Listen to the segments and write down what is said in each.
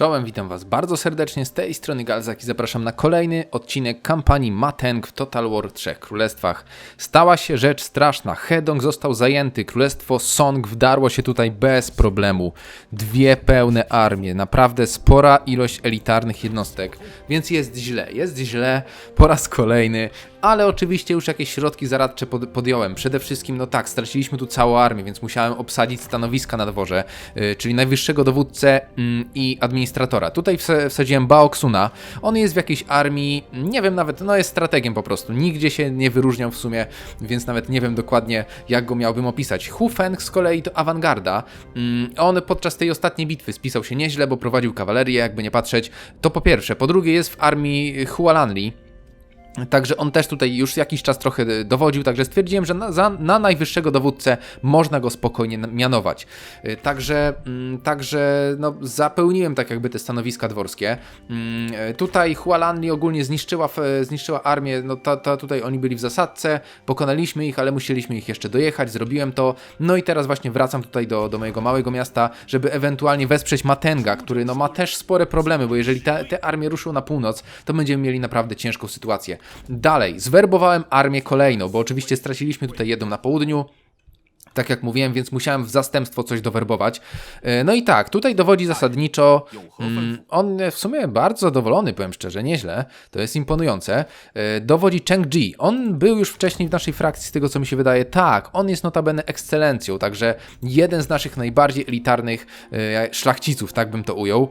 Czołem, witam Was bardzo serdecznie. Z tej strony Galzak i zapraszam na kolejny odcinek kampanii Mateng w Total War Trzech Królestwach. Stała się rzecz straszna, Hedong został zajęty, Królestwo Song wdarło się tutaj bez problemu. Dwie pełne armie, naprawdę spora ilość elitarnych jednostek, więc jest źle, jest źle po raz kolejny, ale oczywiście już jakieś środki zaradcze pod, podjąłem. Przede wszystkim, no tak, straciliśmy tu całą armię, więc musiałem obsadzić stanowiska na dworze, yy, czyli najwyższego dowódcę yy, i administratora. Tutaj wsa- wsadziłem Baoksuna. On jest w jakiejś armii, nie wiem nawet, no jest strategiem po prostu. Nigdzie się nie wyróżniał w sumie, więc nawet nie wiem dokładnie, jak go miałbym opisać. Hu Feng z kolei to awangarda. Yy, on podczas tej ostatniej bitwy spisał się nieźle, bo prowadził kawalerię, jakby nie patrzeć. To po pierwsze. Po drugie jest w armii Hualanli. Także on też tutaj już jakiś czas trochę dowodził, także stwierdziłem, że na, za, na najwyższego dowódcę można go spokojnie mianować. Y, Także, mm, także no, zapełniłem tak jakby te stanowiska dworskie. Mm, y, Tutaj Hualanli ogólnie zniszczyła, zniszczyła armię, no ta, ta, tutaj oni byli w zasadce, pokonaliśmy ich, ale musieliśmy ich jeszcze dojechać, zrobiłem to. No i teraz właśnie wracam tutaj do, do mojego małego miasta, żeby ewentualnie wesprzeć Matenga, który no, ma też spore problemy, bo jeżeli te, te armie ruszą na północ, to będziemy mieli naprawdę ciężką sytuację. Dalej, zwerbowałem armię kolejną, bo oczywiście straciliśmy tutaj jedną na południu. Tak jak mówiłem, więc musiałem w zastępstwo coś dowerbować. E, No i tak, tutaj dowodzi zasadniczo. Mm, on w sumie bardzo zadowolony, powiem szczerze, nieźle. To jest imponujące. E, Dowodzi Cheng Ji. On był już wcześniej w naszej frakcji, z tego co mi się wydaje. Tak, on jest notabene ekscelencją, także jeden z naszych najbardziej elitarnych e, szlachciców, tak bym to ujął.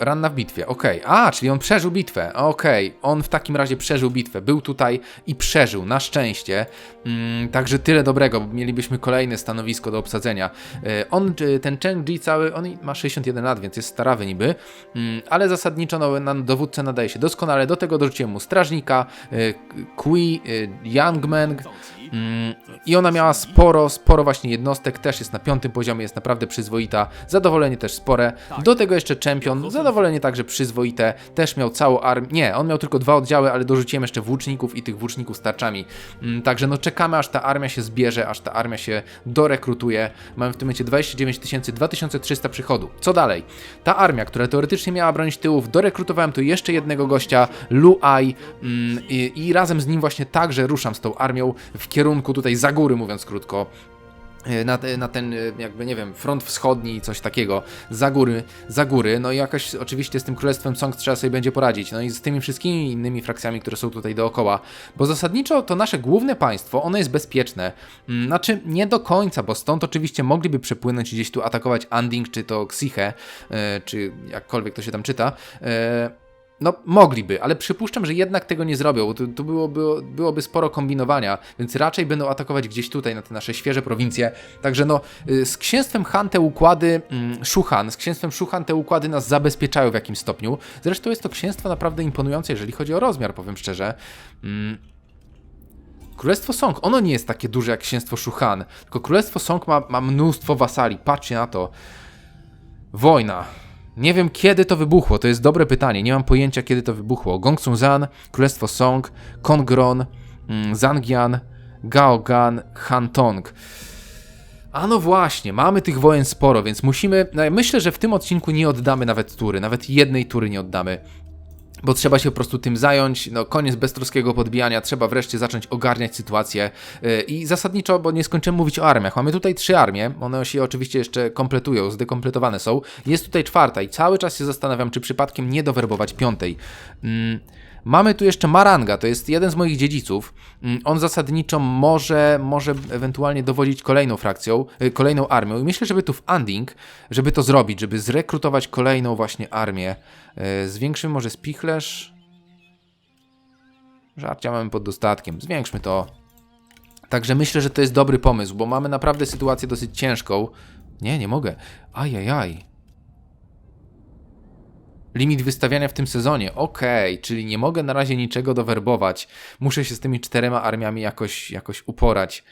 Ranna w bitwie, okej. A, czyli on przeżył bitwę, okej. On w takim razie przeżył bitwę, był tutaj i przeżył, na szczęście. Mm, także tyle dobrego, bo mielibyśmy kolejne stanowisko do obsadzenia. E, on, e, ten Chen Ji cały, on ma 61 lat, więc jest starawy niby, mm, ale zasadniczo no, na dowódcę nadaje się doskonale. Do tego dorzuciłem mu strażnika, e, Kui, Youngman, Mm, I ona miała sporo, sporo właśnie jednostek, też jest na piątym poziomie, jest naprawdę przyzwoita, zadowolenie też spore. Do tego jeszcze czempion, zadowolenie także przyzwoite, też miał całą armię, nie, on miał tylko dwa oddziały, ale dorzuciłem jeszcze włóczników i tych włóczników z tarczami. Mm, Także no czekamy aż ta armia się zbierze, aż ta armia się dorekrutuje. Mamy w tym momencie 29 tysięcy, 2300 przychodu. Co dalej? Ta armia, która teoretycznie miała bronić tyłów, dorekrutowałem tu jeszcze jednego gościa, Lu Ai mm, i, i razem z nim właśnie także ruszam z tą armią w kierunku tutaj za góry, mówiąc krótko. e, Na, te- na ten, e, jakby nie wiem, front wschodni, coś takiego, za góry, za góry. No i jakoś oczywiście z tym Królestwem Song trzeba sobie będzie poradzić. No i z tymi wszystkimi innymi frakcjami, które są tutaj dookoła. Bo zasadniczo to nasze główne państwo, ono jest bezpieczne. Mm, Znaczy, nie do końca, bo stąd oczywiście mogliby przepłynąć gdzieś tu atakować Anding, czy to Xiche, e, czy jakkolwiek to się tam czyta. No, mogliby, ale przypuszczam, że jednak tego nie zrobią, bo tu, tu byłoby, byłoby sporo kombinowania, więc raczej będą atakować gdzieś tutaj, na te nasze świeże prowincje. Także no, y, z księstwem Han te układy, mm, z księstwem Szuchan te układy nas zabezpieczają w jakimś stopniu. Zresztą jest to księstwo naprawdę imponujące, jeżeli chodzi o rozmiar, powiem szczerze. Mm. Królestwo Song, ono nie jest takie duże jak księstwo Szuchan, tylko Królestwo Song ma, ma mnóstwo wasali, patrzcie na to. Wojna. Nie wiem kiedy to wybuchło, to jest dobre pytanie, nie mam pojęcia kiedy to wybuchło. Gongsun Zan, Królestwo Song, Kongron, mm, Zangian, Gaogan, Hantong. A no właśnie, mamy tych wojen sporo, więc musimy. no, Myślę, że w tym odcinku nie oddamy nawet tury, nawet jednej tury nie oddamy. Bo trzeba się po prostu tym zająć, no koniec beztroskiego podbijania, trzeba wreszcie zacząć ogarniać sytuację. Yy, i zasadniczo, bo nie skończymy mówić o armiach, mamy tutaj trzy armie, one się oczywiście jeszcze kompletują, zdekompletowane są, jest tutaj czwarta i cały czas się zastanawiam, czy przypadkiem nie dowerbować piątej. Mm, Mamy tu jeszcze Maranga, to jest jeden z moich dziedziców. Mm, On zasadniczo może, może ewentualnie dowodzić kolejną frakcją, y, kolejną armią. I myślę, żeby tu w Anding, żeby to zrobić, żeby zrekrutować kolejną właśnie armię. Y, Zwiększymy może spichlerz. Żarcia mamy pod dostatkiem. Zwiększmy to. Także myślę, że to jest dobry pomysł, bo mamy naprawdę sytuację dosyć ciężką. Nie, nie mogę. Ajajaj. Limit wystawiania w tym sezonie. Okej, czyli nie mogę na razie niczego dowerbować. Muszę się z tymi czterema armiami jakoś, jakoś uporać.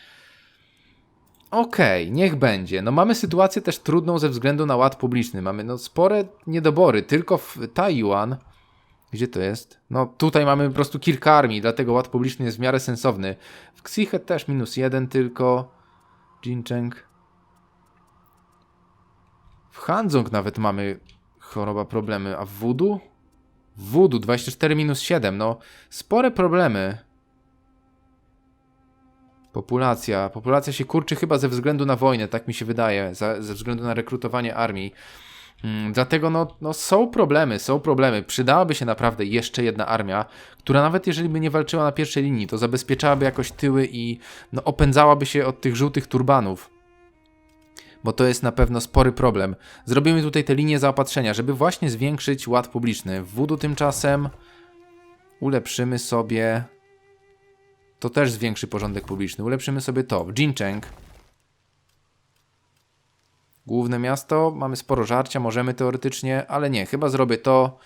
Okej, niech będzie. No mamy sytuację też trudną ze względu na ład publiczny. Mamy no spore niedobory. Tylko w Taiwan Gdzie to jest? No tutaj mamy po prostu kilka armii, dlatego ład publiczny jest w miarę sensowny. W Xiche też minus jeden tylko. Jincheng. W Hanzong nawet mamy choroba, problemy, a w Wudu? W Wudu 24 minus 7, no spore problemy. Populacja. Populacja się kurczy chyba ze względu na wojnę, tak mi się wydaje, za, ze względu na rekrutowanie armii. Mm, dlatego no, no są problemy, są problemy. Przydałaby się naprawdę jeszcze jedna armia, która nawet jeżeli by nie walczyła na pierwszej linii, to zabezpieczałaby jakoś tyły i no, opędzałaby się od tych żółtych turbanów. Bo to jest na pewno spory problem. Zrobimy tutaj te linie zaopatrzenia, żeby właśnie zwiększyć ład publiczny. W Wudu tymczasem ulepszymy sobie to też zwiększy porządek publiczny. Ulepszymy sobie to. Jincheng. Główne miasto, mamy sporo żarcia, możemy teoretycznie, ale nie, chyba zrobię to.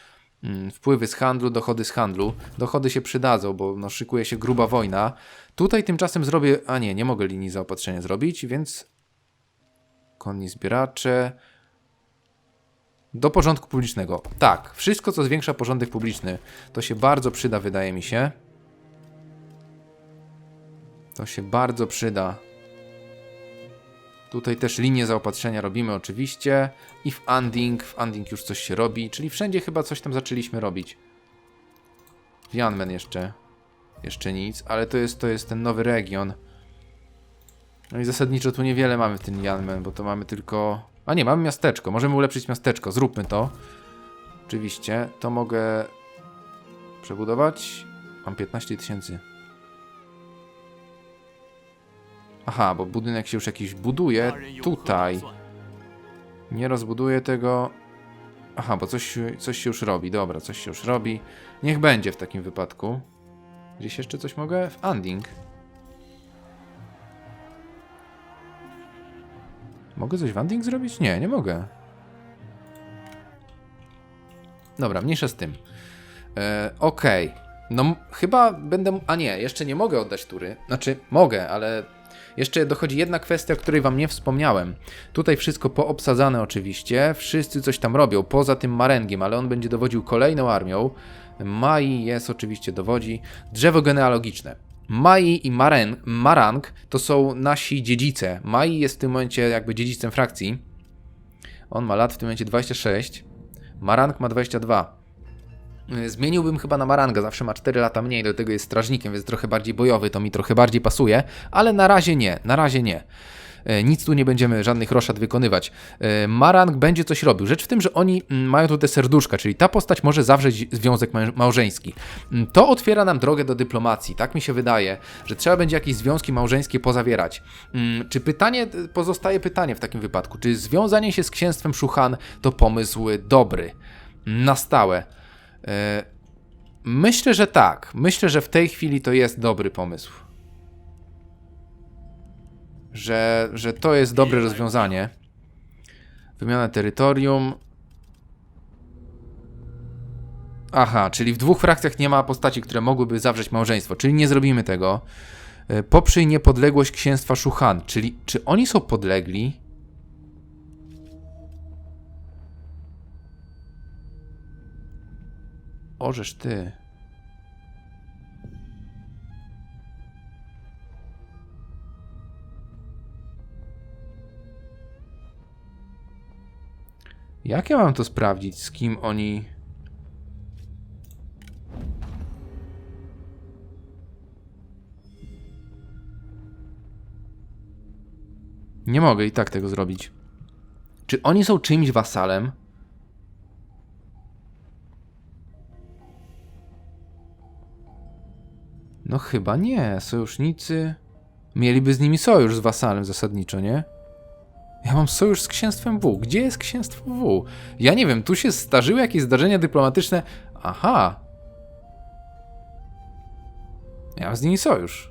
Mm, Wpływy z handlu, dochody z handlu. Dochody się przydadzą, bo no, szykuje się gruba wojna. Tutaj tymczasem zrobię. A nie, nie mogę linii zaopatrzenia zrobić, więc. Konni zbieracze. Do porządku publicznego. Tak, wszystko co zwiększa porządek publiczny, to się bardzo przyda, wydaje mi się. To się bardzo przyda. Tutaj też linię zaopatrzenia robimy oczywiście. I w Anding, w Anding już coś się robi, czyli wszędzie chyba coś tam zaczęliśmy robić. W Janmen jeszcze. Jeszcze nic, ale to jest, to jest ten nowy region. No i zasadniczo tu niewiele mamy w tym Janmen, bo to mamy tylko... A nie, mamy miasteczko. Możemy ulepszyć miasteczko. Zróbmy to. Oczywiście. To mogę przebudować. Mam 15 tysięcy. Aha, bo budynek się już jakiś buduje tutaj. Nie rozbuduję tego. Aha, bo coś, coś się już robi. Dobra, coś się już robi. Niech będzie w takim wypadku. Gdzieś jeszcze coś mogę? W Anding. Mogę coś w Anding zrobić? Nie, nie mogę. Dobra, mniejsza z tym. E, Okej. No m- chyba będę... A nie, jeszcze nie mogę oddać tury. Znaczy, mogę, ale jeszcze dochodzi jedna kwestia, o której wam nie wspomniałem. Tutaj wszystko poobsadzane oczywiście, wszyscy coś tam robią, poza tym Marengiem, ale on będzie dowodził kolejną armią. Mai jest oczywiście dowodzi. Drzewo genealogiczne. Mai i Maren, Marang to są nasi dziedzice. Mai jest w tym momencie jakby dziedzicem frakcji. On ma lat w tym momencie 26. Marang ma 22. Y, Zmieniłbym chyba na Maranga, zawsze ma 4 lata mniej, do tego jest strażnikiem, więc trochę bardziej bojowy, to mi trochę bardziej pasuje, ale na razie nie, na razie nie. E, Nic tu nie będziemy żadnych roszad wykonywać. E, Marang będzie coś robił. Rzecz w tym, że oni mm, mają tu te serduszka, czyli ta postać może zawrzeć związek małżeński. Mm, To otwiera nam drogę do dyplomacji. Tak mi się wydaje, że trzeba będzie jakieś związki małżeńskie pozawierać. Mm, Czy pytanie, pozostaje pytanie w takim wypadku, czy związanie się z księstwem Szuchan to pomysł dobry, na stałe? E, Myślę, że tak. Myślę, że w tej chwili to jest dobry pomysł. Że, że to jest dobre rozwiązanie. Wymiana terytorium. Aha, czyli w dwóch frakcjach nie ma postaci, które mogłyby zawrzeć małżeństwo, czyli nie zrobimy tego. E, Poprzyj niepodległość księstwa Szuchan, czyli czy oni są podlegli? Orzesz ty. Jak ja mam to sprawdzić, z kim oni... Nie mogę i tak tego zrobić. Czy oni są czyimś wasalem? No chyba nie. Sojusznicy mieliby z nimi sojusz z wasalem zasadniczo, nie? Ja mam sojusz z księstwem W. Gdzie jest księstwo W? Ja nie wiem, tu się zdarzyły jakieś zdarzenia dyplomatyczne. Aha. Ja mam z nimi sojusz.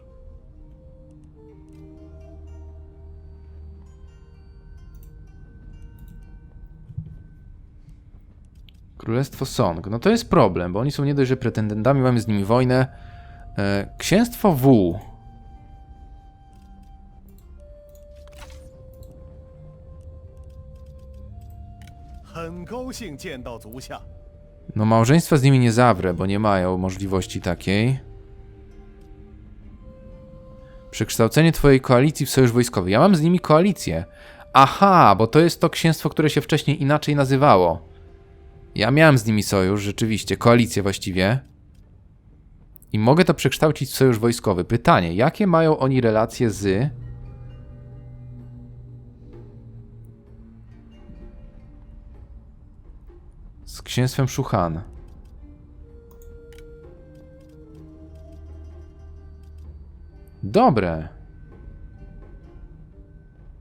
Królestwo Song. No to jest problem, bo oni są nie dość, że pretendentami, mamy z nimi wojnę. E, Księstwo W. No małżeństwa z nimi nie zawrę, bo nie mają możliwości takiej. Przekształcenie twojej koalicji w sojusz wojskowy. Ja mam z nimi koalicję, Aha, bo to jest to księstwo, które się wcześniej inaczej nazywało. Ja miałem z nimi sojusz, rzeczywiście, koalicję właściwie. I mogę to przekształcić w sojusz wojskowy. Pytanie, jakie mają oni relacje z... Z księstwem Szuchan. Dobre.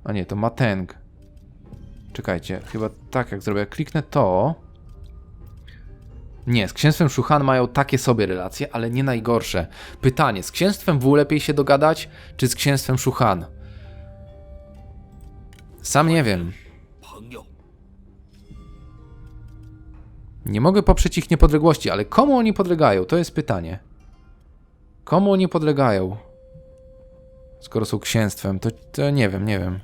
A nie, to Mateng. Czekajcie, chyba tak jak zrobię. Jak kliknę to. Nie, z księstwem Szuchan mają takie sobie relacje, ale nie najgorsze. Pytanie, z księstwem W lepiej się dogadać, czy z księstwem Szuchan? Sam nie wiem. Nie mogę poprzeć ich niepodległości, ale komu oni podlegają? To jest pytanie. Komu oni podlegają? Skoro są księstwem, to, to nie wiem, nie wiem.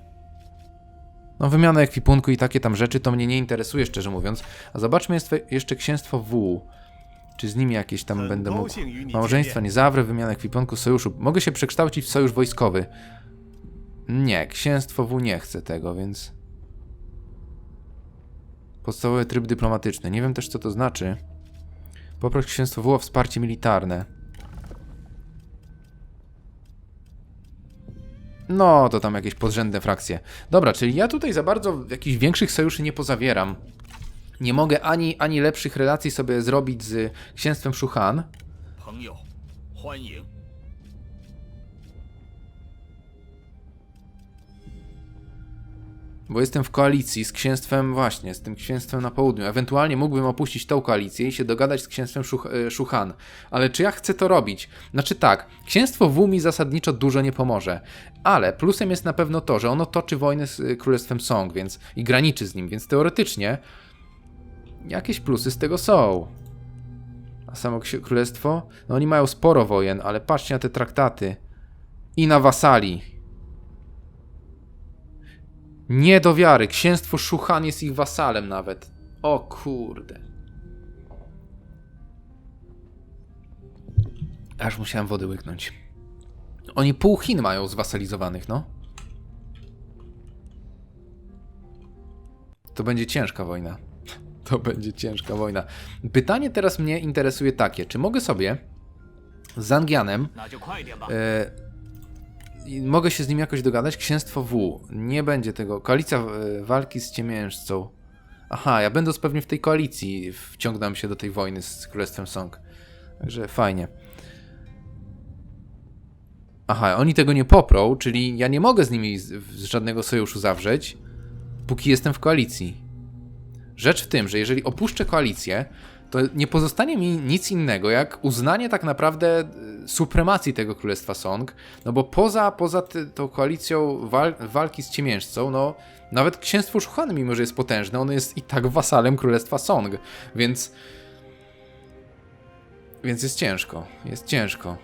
No, wymiana ekwipunku i takie tam rzeczy to mnie nie interesuje, szczerze mówiąc. A zobaczmy jeszcze, księstwo W. Czy z nimi jakieś tam będę mógł. Małżeństwa, niezawry, wymiana ekwipunku, sojuszu. Mogę się przekształcić w sojusz wojskowy. Nie, księstwo W nie chce tego, więc. Podstawowy tryb dyplomatyczny. Nie wiem też, co to znaczy. Poproś księstwo W o wsparcie militarne. No, to tam jakieś podrzędne frakcje. Dobra, czyli ja tutaj za bardzo jakichś większych sojuszy nie pozawieram. Nie mogę ani, ani lepszych relacji sobie zrobić z księstwem Szuchan. Bo jestem w koalicji z księstwem, właśnie, z tym księstwem na południu. Ewentualnie mógłbym opuścić tą koalicję i się dogadać z księstwem Szuch e, Szuchan. Ale czy ja chcę to robić? Znaczy tak, księstwo W mi zasadniczo dużo nie pomoże. Ale plusem jest na pewno to, że ono toczy wojnę z e, królestwem Song, więc i graniczy z nim, więc teoretycznie jakieś plusy z tego są. A samo królestwo? No oni mają sporo wojen, ale patrzcie na te traktaty. I na wasali. Nie do wiary, księstwo Szuchan jest ich wasalem nawet. O kurde. Aż musiałem wody łyknąć. Oni pół Chin mają zwasalizowanych, no. To będzie ciężka wojna. To będzie ciężka wojna. Pytanie teraz mnie interesuje takie, czy mogę sobie z Angianem e, mogę się z nim jakoś dogadać. Księstwo W. Nie będzie tego. Koalicja e, walki z ciemiężcą. Aha, ja będąc pewnie w tej koalicji wciągnąłem się do tej wojny z Królestwem Song. Także fajnie. Aha, oni tego nie poprą, czyli ja nie mogę z nimi z, z żadnego sojuszu zawrzeć, póki jestem w koalicji. Rzecz w tym, że jeżeli opuszczę koalicję, to nie pozostanie mi nic innego jak uznanie tak naprawdę e, supremacji tego królestwa Song, no bo poza, poza ty, tą koalicją wal, walki z ciemiężcą, no nawet księstwo Szuchan, mimo że jest potężne, ono jest i tak wasalem królestwa Song, więc więc jest ciężko, jest ciężko.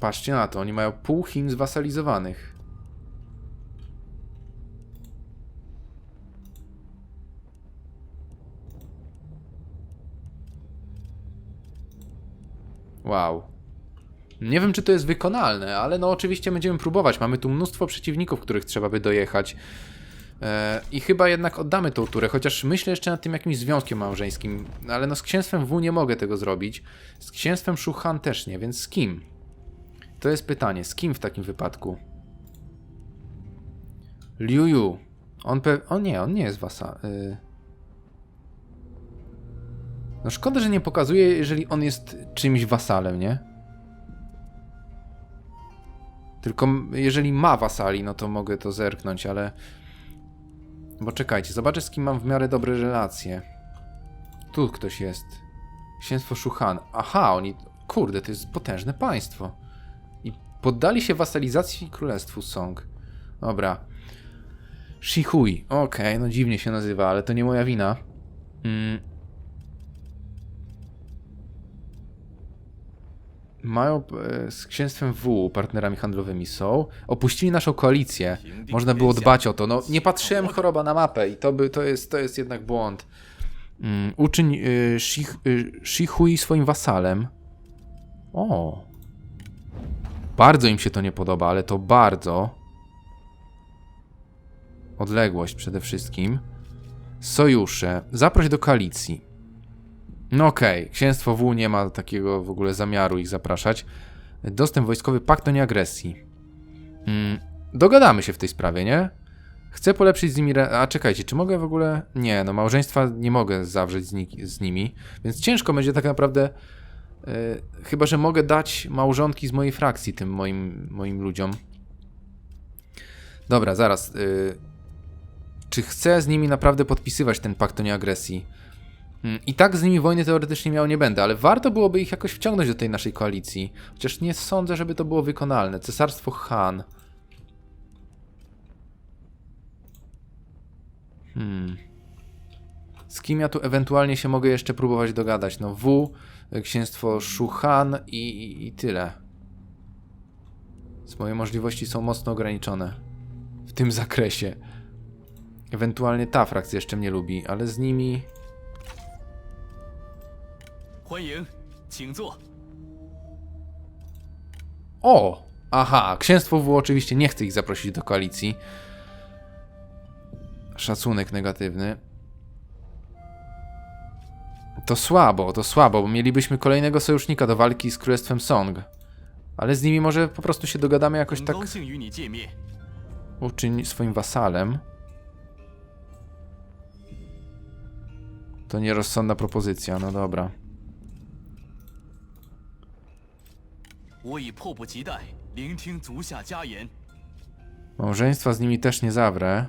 Patrzcie na to, oni mają pół Chin zwasalizowanych. Wow. Nie wiem, czy to jest wykonalne, ale no oczywiście będziemy próbować. Mamy tu mnóstwo przeciwników, których trzeba by dojechać. E, I chyba jednak oddamy tą turę, chociaż myślę jeszcze nad tym jakimś związkiem małżeńskim. Ale no z księstwem W nie mogę tego zrobić. Z księstwem Szuchan też nie, więc z kim? To jest pytanie, z kim w takim wypadku? Liu Yu. On pe... O nie, on nie jest wasa... Y... No szkoda, że nie pokazuje, jeżeli on jest czymś wasalem, nie? Tylko jeżeli ma wasali, no to mogę to zerknąć, ale... Bo czekajcie, zobaczę z kim mam w miarę dobre relacje. Tu ktoś jest. Księstwo Szuchan. Aha, oni... Kurde, to jest potężne państwo. I poddali się wasalizacji królestwu Song. Dobra. Shihui. Okej, no dziwnie się nazywa, ale to nie moja wina. Mm. Mają e, z księstwem W partnerami handlowymi są. Opuścili naszą koalicję. Można było dbać o to. No, nie patrzyłem choroba na mapę i to, by, to, jest, to jest jednak błąd. Mm, uczyń y, Shi- y, Shihui swoim wasalem. O. Bardzo im się to nie podoba, ale to bardzo. Odległość przede wszystkim. Sojusze. Zaproś do koalicji. No okej, księstwo W nie ma takiego w ogóle zamiaru ich zapraszać. Dostęp wojskowy, pakt o nieagresji. Mm, dogadamy się w tej sprawie, nie? Chcę polepszyć z nimi. A czekajcie, czy mogę w ogóle. Nie, no małżeństwa nie mogę zawrzeć z, ni- z nimi, więc ciężko będzie tak naprawdę. e, chyba, że mogę dać małżonki z mojej frakcji tym moim, moim ludziom. Dobra, zaraz. y, czy chcę z nimi naprawdę podpisywać ten pakt o nieagresji? Mm, I tak z nimi wojny teoretycznie miał nie będę, ale warto byłoby ich jakoś wciągnąć do tej naszej koalicji. Chociaż nie sądzę, żeby to było wykonalne. Cesarstwo Han. Hmm. Z kim ja tu ewentualnie się mogę jeszcze próbować dogadać? No W, księstwo Shuhan i, i, i tyle. Z moje możliwości są mocno ograniczone w tym zakresie. Ewentualnie ta frakcja jeszcze mnie lubi, ale z nimi 欢迎，请坐。 O! Aha, księstwo W oczywiście nie chce ich zaprosić do koalicji. Szacunek negatywny. To słabo, to słabo, bo mielibyśmy kolejnego sojusznika do walki z Królestwem Song. Ale z nimi może po prostu się dogadamy jakoś 很 tak 高兴与你见面。 uczyń swoim wasalem. To nierozsądna propozycja, no dobra. 我已迫不及待聆听足下佳言。 Małżeństwa z nimi też nie zawrę.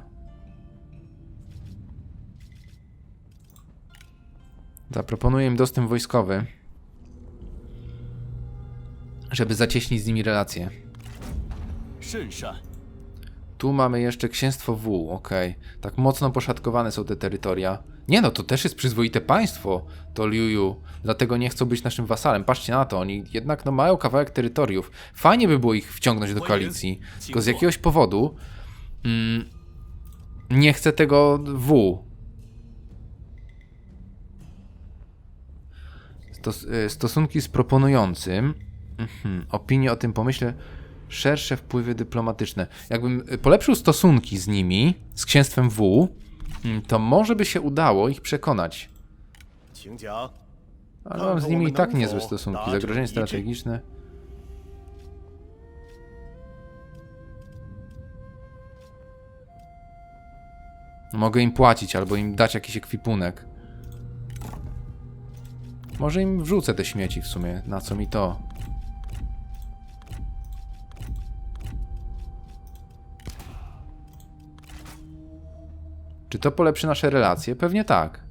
Zaproponuję im dostęp wojskowy, żeby zacieśnić z nimi relacje. 甚善， Tu mamy jeszcze księstwo W, okej. Tak mocno poszatkowane są te terytoria. Nie no, to też jest przyzwoite państwo, to Liuju. Dlatego nie chcą być naszym wasalem. Patrzcie na to, oni jednak no, mają kawałek terytoriów. Fajnie by było ich wciągnąć do koalicji, tylko z jakiegoś powodu mm, nie chcę tego W. Stos y, stosunki z proponującym. Mhm. Opinie o tym pomyśle. Szersze wpływy dyplomatyczne. Jakbym y, polepszył stosunki z nimi, z księstwem W, mm, to może by się udało ich przekonać. Ale mam z nimi i tak niezłe stosunki. Zagrożenie strategiczne. Mogę im płacić albo im dać jakiś ekwipunek. Może im wrzucę te śmieci w sumie. Na co mi to? Czy to polepszy nasze relacje? Pewnie tak.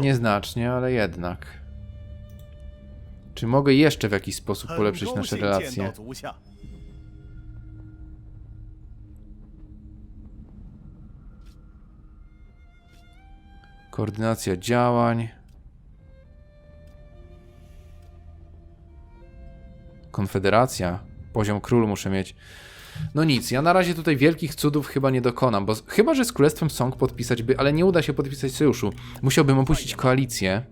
Nieznacznie, ale jednak. Czy mogę jeszcze w jakiś sposób polepszyć nasze relacje? Koordynacja działań. Konfederacja. Poziom król muszę mieć. No nic, ja na razie tutaj wielkich cudów chyba nie dokonam, bo chyba, że z Królestwem Song podpisać by, ale nie uda się podpisać sojuszu. Musiałbym opuścić koalicję.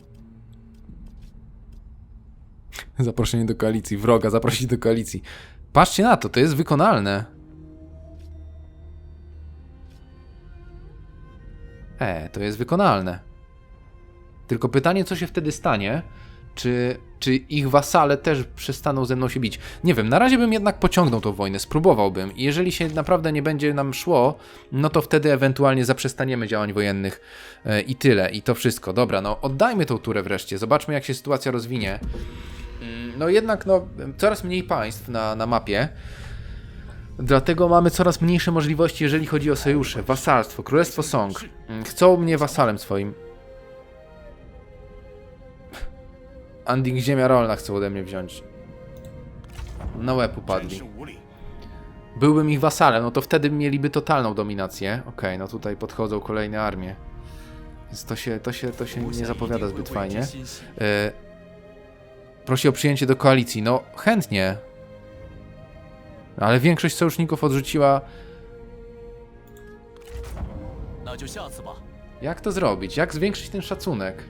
Zaproszenie do koalicji, wroga zaprosić do koalicji. Patrzcie na to, to jest wykonalne. E, to jest wykonalne. Tylko pytanie, co się wtedy stanie? Czy, czy ich wasale też przestaną ze mną się bić? Nie wiem, na razie bym jednak pociągnął tą wojnę, spróbowałbym. I jeżeli się naprawdę nie będzie nam szło, no to wtedy ewentualnie zaprzestaniemy działań wojennych e, i tyle. I to wszystko. Dobra, no oddajmy tą turę wreszcie, zobaczmy jak się sytuacja rozwinie. Mm, No jednak, no, coraz mniej państw na, na mapie. Dlatego mamy coraz mniejsze możliwości, jeżeli chodzi o sojusze, wasalstwo, królestwo Song. Mm, chcą mnie wasalem swoim. Anding Ziemia Rolna chce ode mnie wziąć. Na łeb upadli. Byłbym ich wasalem, no to wtedy mieliby totalną dominację. Okej, okay, no tutaj podchodzą kolejne armie. Więc to się, to się, to się nie zapowiada zbyt fajnie. Yy, prosi o przyjęcie do koalicji. No, chętnie ale większość sojuszników odrzuciła. Jak to zrobić? Jak zwiększyć ten szacunek?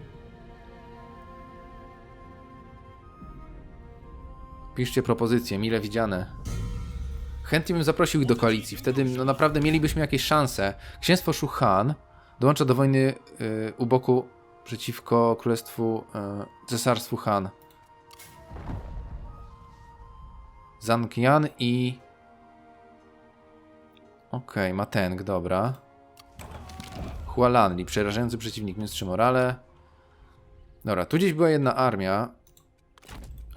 Piszcie propozycje, mile widziane. Chętnie bym zaprosił ich do koalicji. Wtedy no, naprawdę mielibyśmy jakieś szanse. Księstwo Shuhan dołącza do wojny y, u boku przeciwko królestwu y, cesarstwu Han. Zankian i... Okej, Mateng, dobra. Hualanli, przerażający przeciwnik, mistrz morale. Dobra, tu gdzieś była jedna armia.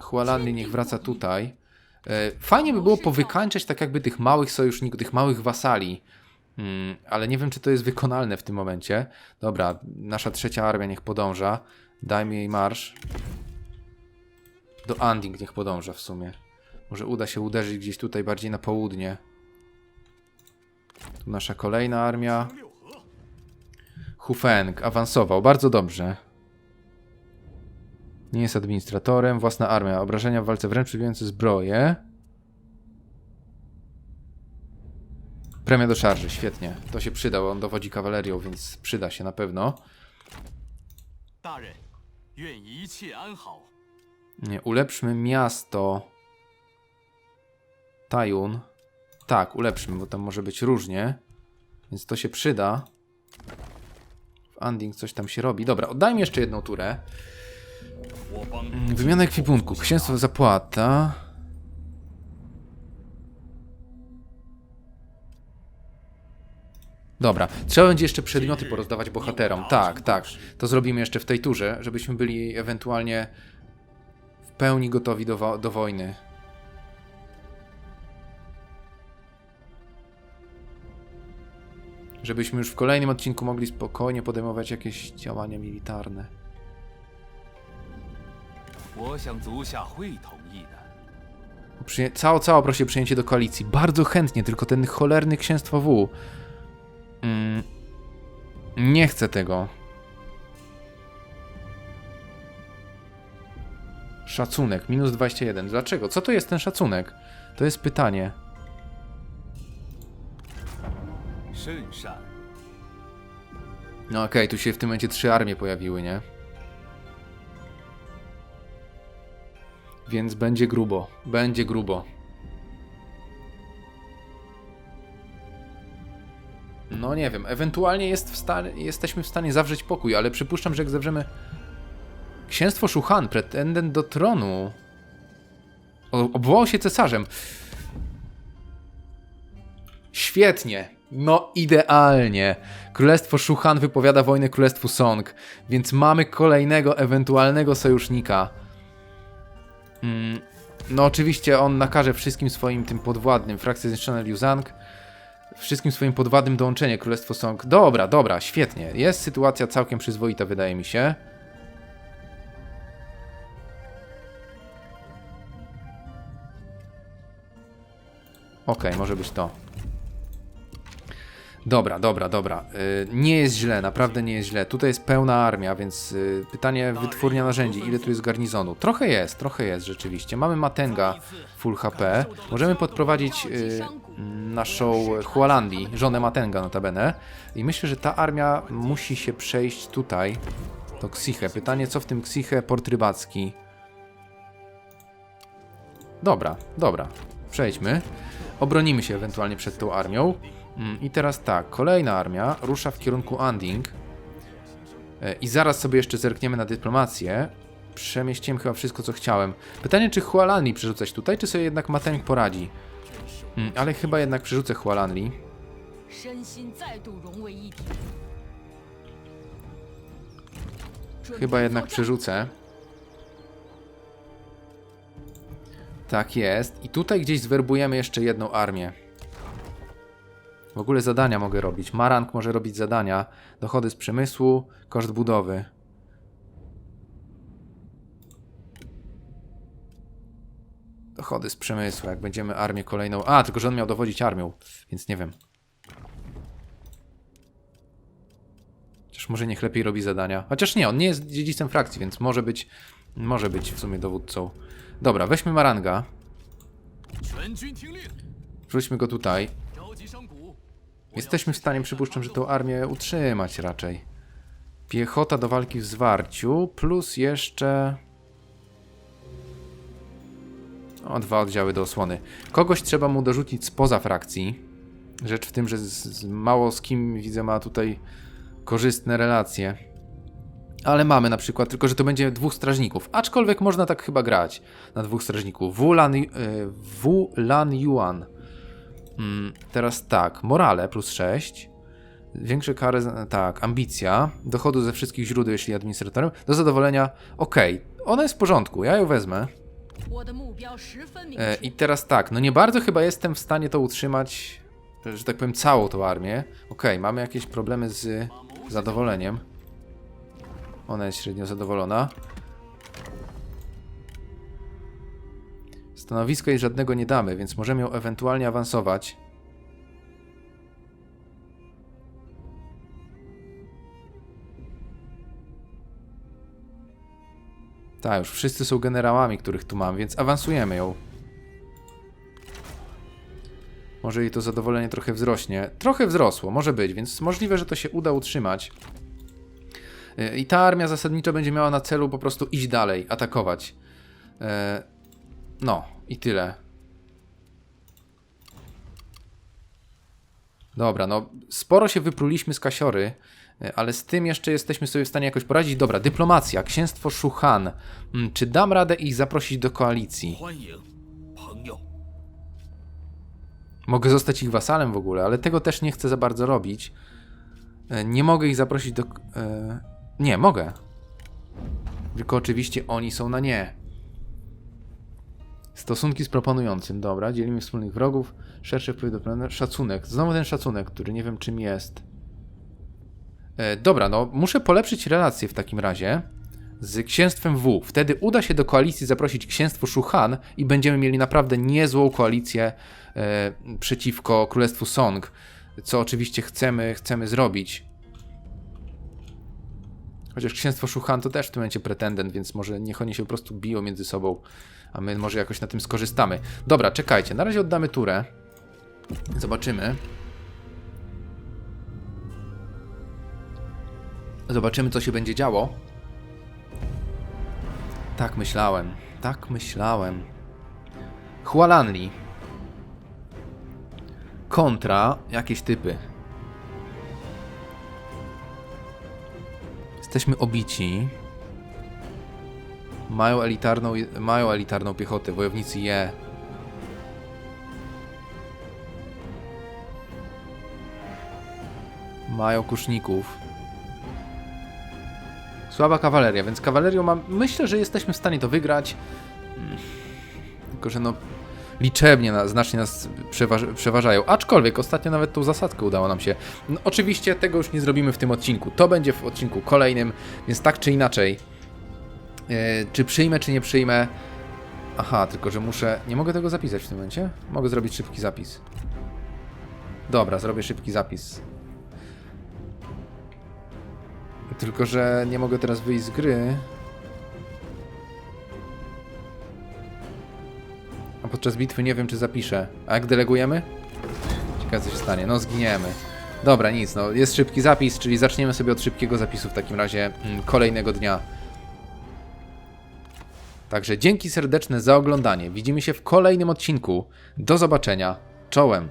Hualanli niech wraca tutaj. E, Fajnie by było powykańczać tak jakby tych małych sojuszników, tych małych wasali. Mm, ale nie wiem, czy to jest wykonalne w tym momencie. Dobra, nasza trzecia armia niech podąża. Dajmy jej marsz. Do Anding niech podąża w sumie. Może uda się uderzyć gdzieś tutaj bardziej na południe. Tu nasza kolejna armia. Hufeng awansował, bardzo dobrze. Nie jest administratorem, własna armia. Obrażenia w walce wręcz przybijące zbroje. Premia do szarży, świetnie. To się przyda, bo on dowodzi kawalerią, więc przyda się na pewno. Nie, ulepszmy miasto. Tajun. Tak, ulepszmy, bo tam może być różnie. Więc to się przyda. W Anding coś tam się robi. Dobra, oddajmy jeszcze jedną turę. Mm, Wymiana ekwipunku. Księstwo zapłata. Dobra, trzeba będzie jeszcze przedmioty porozdawać bohaterom. Tak, tak. To zrobimy jeszcze w tej turze, żebyśmy byli ewentualnie w pełni gotowi do, do wojny. żebyśmy już w kolejnym odcinku mogli spokojnie podejmować jakieś działania militarne. Przyję cao, cao prosi o przyjęcie do koalicji. Bardzo chętnie, tylko ten cholerny księstwo W. Mm. Nie chcę tego. Szacunek, minus 21. Dlaczego? Co to jest ten szacunek? To jest pytanie. No okej, tu się w tym momencie trzy armie pojawiły, nie? Więc będzie grubo. Będzie grubo. No nie wiem, ewentualnie jest w stanie, jesteśmy w stanie zawrzeć pokój, ale przypuszczam, że jak zawrzemy Księstwo Szuchan, pretendent do tronu, o- obwołał się cesarzem. Świetnie. No idealnie. Królestwo Szuchan wypowiada wojnę Królestwu Song, więc mamy kolejnego ewentualnego sojusznika. Mm, no oczywiście on nakaże wszystkim swoim tym podwładnym, frakcja zniszczona Liu Zhang, wszystkim swoim podwładnym dołączenie Królestwo Song. Dobra, dobra, świetnie. Jest sytuacja całkiem przyzwoita, wydaje mi się. Okej, może być to. Dobra, dobra, dobra. Y, nie jest źle, naprawdę nie jest źle. Tutaj jest pełna armia, więc y, pytanie wytwórnia narzędzi. Ile tu jest garnizonu? Trochę jest, trochę jest rzeczywiście. Mamy Matenga full HP. Możemy podprowadzić y, naszą Hualandi, żonę Matenga notabene. I myślę, że ta armia musi się przejść tutaj. To Ksiche. Pytanie, co w tym Ksiche port rybacki? Dobra, dobra. Przejdźmy. Obronimy się ewentualnie przed tą armią. Mm, I teraz tak, kolejna armia rusza w kierunku Anding. E, I zaraz sobie jeszcze zerkniemy na dyplomację. Przemieściłem chyba wszystko, co chciałem. Pytanie, czy Hualanli przerzucać tutaj, czy sobie jednak Mateng poradzi? Mm, ale chyba jednak przerzucę Hualanli. Chyba jednak przerzucę. Tak jest. I tutaj gdzieś zwerbujemy jeszcze jedną armię. W ogóle zadania mogę robić. Marank może robić zadania. Dochody z przemysłu, koszt budowy. Dochody z przemysłu, jak będziemy armię kolejną... A, tylko że on miał dowodzić armią, więc nie wiem. Chociaż może niech lepiej robi zadania. Chociaż nie, on nie jest dziedzicem frakcji, więc może być... Może być w sumie dowódcą. Dobra, weźmy Maranga. Wrzućmy go tutaj. Jesteśmy w stanie, przypuszczam, że tą armię utrzymać raczej. Piechota do walki w zwarciu, plus jeszcze... O, dwa oddziały do osłony. Kogoś trzeba mu dorzucić spoza frakcji. Rzecz w tym, że z, z mało z kim widzę ma tutaj korzystne relacje. Ale mamy na przykład, tylko że to będzie dwóch strażników. Aczkolwiek można tak chyba grać na dwóch strażników. Wulan, yy, Wulan Yuan. Mm, teraz tak, morale plus 6. Większe kary, tak, ambicja, dochodu ze wszystkich źródeł, jeśli administratorem, do zadowolenia, okej, okay, ona jest w porządku, ja ją wezmę. E, I teraz tak, no nie bardzo chyba jestem w stanie to utrzymać, że tak powiem, całą tą armię. Okej, okay, mamy jakieś problemy z zadowoleniem. Ona jest średnio zadowolona. Stanowisko jej żadnego nie damy, więc możemy ją ewentualnie awansować. Tak, już wszyscy są generałami, których tu mam, więc awansujemy ją. Może jej to zadowolenie trochę wzrośnie. Trochę wzrosło, może być, więc możliwe, że to się uda utrzymać. Yy, I ta armia zasadniczo będzie miała na celu po prostu iść dalej, atakować. Yy, No, i tyle. Dobra, no sporo się wypruliśmy z kasiory, e, ale z tym jeszcze jesteśmy sobie w stanie jakoś poradzić. Dobra, dyplomacja, księstwo Szuchan. Mm, czy dam radę ich zaprosić do koalicji? Mogę zostać ich wasalem w ogóle, ale tego też nie chcę za bardzo robić. E, nie mogę ich zaprosić do. E, nie, mogę. Tylko oczywiście oni są na nie. Stosunki z proponującym, dobra, dzielimy wspólnych wrogów, szerszy do planu, szacunek, znowu ten szacunek, który nie wiem czym jest. E, dobra, no muszę polepszyć relacje w takim razie z księstwem W. Wtedy uda się do koalicji zaprosić księstwo Szuchan i będziemy mieli naprawdę niezłą koalicję e, przeciwko królestwu Song, co oczywiście chcemy, chcemy zrobić. Chociaż księstwo Szuchan to też w tym momencie pretendent, więc może niech oni się po prostu biją między sobą, a my może jakoś na tym skorzystamy. Dobra, czekajcie, na razie oddamy turę. Zobaczymy. Zobaczymy, co się będzie działo. Tak myślałem, tak myślałem. Hualanli. Kontra jakieś typy. Jesteśmy obici. Mają elitarną, mają elitarną piechotę, wojownicy je. Mają kuszników. Słaba kawaleria, więc kawalerią mam. Myślę, że jesteśmy w stanie to wygrać. Tylko, że no. Liczebnie na, znacznie nas przeważ, przeważają. Aczkolwiek ostatnio nawet tą zasadzkę udało nam się. No, oczywiście tego już nie zrobimy w tym odcinku. To będzie w odcinku kolejnym, więc tak czy inaczej. E, czy przyjmę, czy nie przyjmę. Aha, tylko że muszę. Nie mogę tego zapisać w tym momencie? Mogę zrobić szybki zapis. Dobra, zrobię szybki zapis. Tylko, że nie mogę teraz wyjść z gry. A podczas bitwy nie wiem, czy zapiszę. A jak delegujemy? Ciekawe, co się stanie. No, zginiemy. Dobra, nic, no. Jest szybki zapis, czyli zaczniemy sobie od szybkiego zapisu w takim razie mm, kolejnego dnia. Także dzięki serdeczne za oglądanie. Widzimy się w kolejnym odcinku. Do zobaczenia. Czołem.